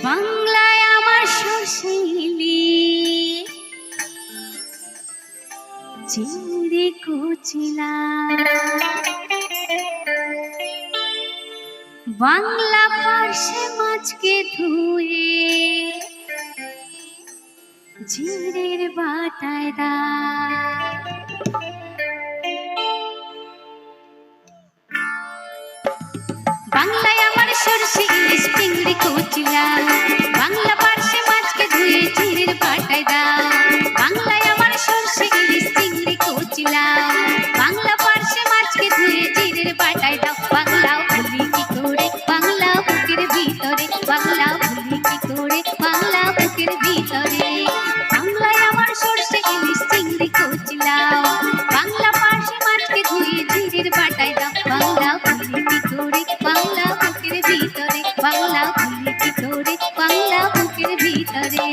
বাংলায় আমার শশীলি চিংড়ি কুচিলা। বাংলা পার্শ্বে মাছকে ধুয়ে ঝিরের বাটায় দা ভিতরে, বাংলা বুকের ভিতরে। বাংলায় আমার সর্ষে ইলিশ, চিংড়ি কচিলাও বাংলা পাশে মাছকে ধুয়ে জিরের বাটায় দাও। বাংলা বুকের ভিতরে, বাংলা বুকের ভিতরে, বাংলা বুকের ভিতরে, বাংলা বুকের ভিতরে।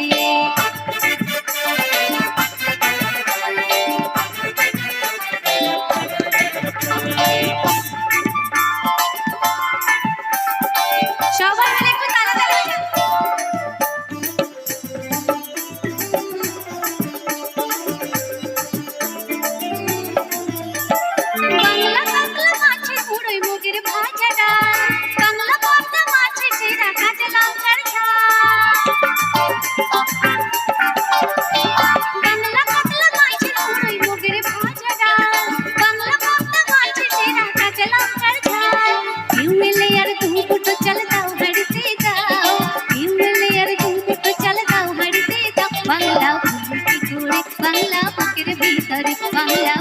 বাংলা ফুলের ভিতরে বাংলা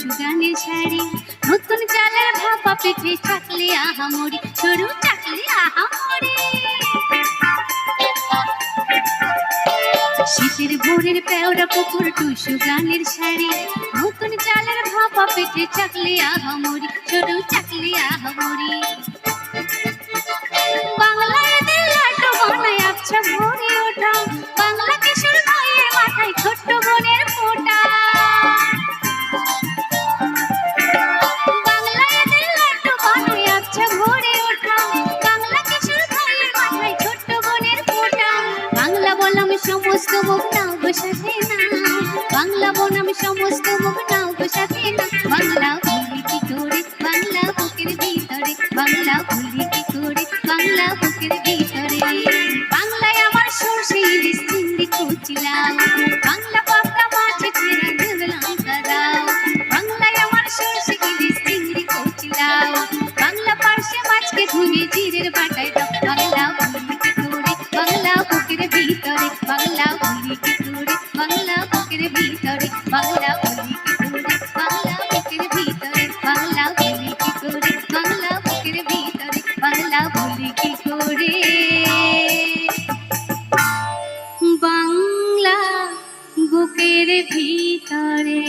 সুগানের শাড়ি, নতুন চালের ভাপা পিঠে থাকলে আহামরি, সরু থাকলে আহামরি। শীতের ভোরের পেওরা পুকুর, টুসু গানের শাড়ি, নতুন চালের ভাপা পিঠে চাকলে আহামরি, সরু চাকলে আহামরি। কলম সমস্ত মুখ নাও গোসাতে না। বাংলা বনাম সমস্ত মুখ নাও গোসাতে না। বাংলা ভুলি কি করে, বাংলা বুকের ভিতরে, বাংলা ভুলি কি করে, বাংলা বুকের ভিতরে। বাংলায় আমার সর্ষে ইলিশ চিংড়ি কুচিলাও, বাংলা পাবদা মাছে ছেড়া ধুলাম দাদাও বাংলায় আমার সুর ইলিশ চিংড়ি কুচিলাও, বাংলা পার্শ্বে মাছকে ধুয়ে জিরের বাটায় বুকের ভিতরে